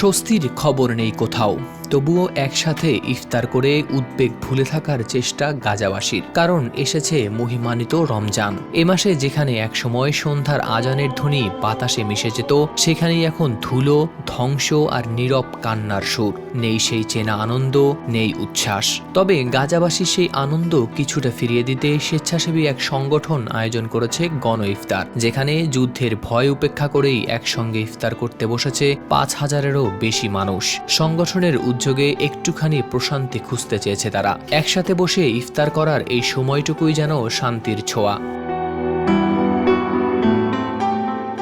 স্বস্তির খবর নেই কোথাও। তবুও একসাথে ইফতার করে উদ্বেগ ভুলে থাকার চেষ্টা গাজাবাসীর, কারণ এসেছে মহিমানিত রমজান। এ মাসে যেখানে একসময় সন্ধ্যার আজানের ধ্বনি বাতাসে মিশে যেত, সেখানেই এখন ধুলো, ধ্বংস আর নীরব কান্নার সুর। নেই সেই চেনা আনন্দ, নেই উচ্ছ্বাস। তবে গাজাবাসী সেই আনন্দ কিছুটা ফিরিয়ে দিতে স্বেচ্ছাসেবী এক সংগঠন আয়োজন করেছে গণ ইফতার, যেখানে যুদ্ধের ভয় উপেক্ষা করেই একসঙ্গে ইফতার করতে বসেছে পাঁচ হাজারেরও বেশি মানুষ। সংগঠনের উদ্যোগে একটুখানি প্রশান্তি খুঁজতে চেয়েছে তারা। একসাথে বসে ইফতার করার এই সময়টুকুই যেন শান্তির ছোঁয়া।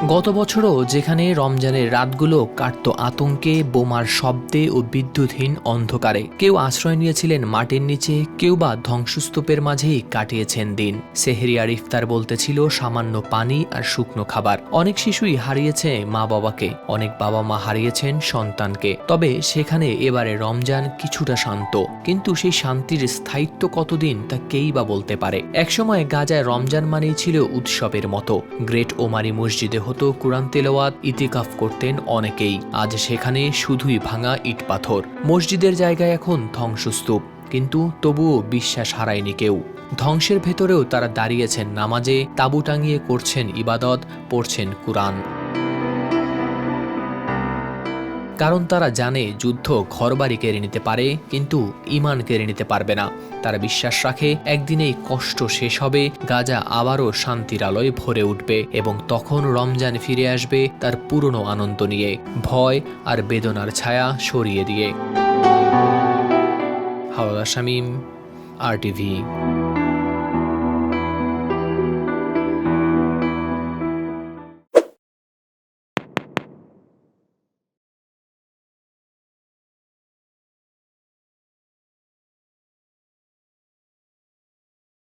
গত বছরও যেখানে রমজানের রাতগুলো কাটত আতঙ্কে, বোমার শব্দে ও বিদ্যুৎহীন অন্ধকারে, কেউ আশ্রয় নিয়েছিলেন মাটির নিচে, কেউ বা ধ্বংসস্তূপের মাঝেই কাটিয়েছেন দিন। সেহেরিয়ার ইফতার বলতে ছিল সামান্য পানি আর শুকনো খাবার। অনেক শিশুই হারিয়েছে মা বাবাকে অনেক বাবা মা হারিয়েছেন সন্তানকে। তবে সেখানে এবারে রমজান কিছুটা শান্ত। কিন্তু সেই শান্তির স্থায়িত্ব কতদিন তা কেই বা বলতে পারে? একসময় গাজায় রমজান মানেই ছিল উৎসবের মতো। গ্রেট ওমারি মসজিদে হতো কুরআন তেলাওয়াত ইতিকাফ করতেন অনেকেই। আজ সেখানে শুধুই ভাঙা ইট পাথর। মসজিদের জায়গায় এখন ধ্বংসস্তূপ। কিন্তু তবুও বিশ্বাস হারায়নি কেউ। ধ্বংসের ভেতরেও তারা দাঁড়িয়েছেন নামাজে, তাবু টাঙিয়ে করছেন ইবাদত, পড়ছেন কুরআন। কারণ তারা জানে যুদ্ধ ঘরবাড়ি কেড়ে নিতে পারে, কিন্তু ইমান কেড়ে নিতে পারবে না। তারা বিশ্বাস রাখে, একদিনেই কষ্ট শেষ হবে, গাজা আবারও শান্তির আলোয় ভরে উঠবে এবং তখন রমজান ফিরে আসবে তার পুরনো আনন্দ নিয়ে, ভয় আর বেদনার ছায়া সরিয়ে দিয়ে। হাওলা শামীম, আর টিভি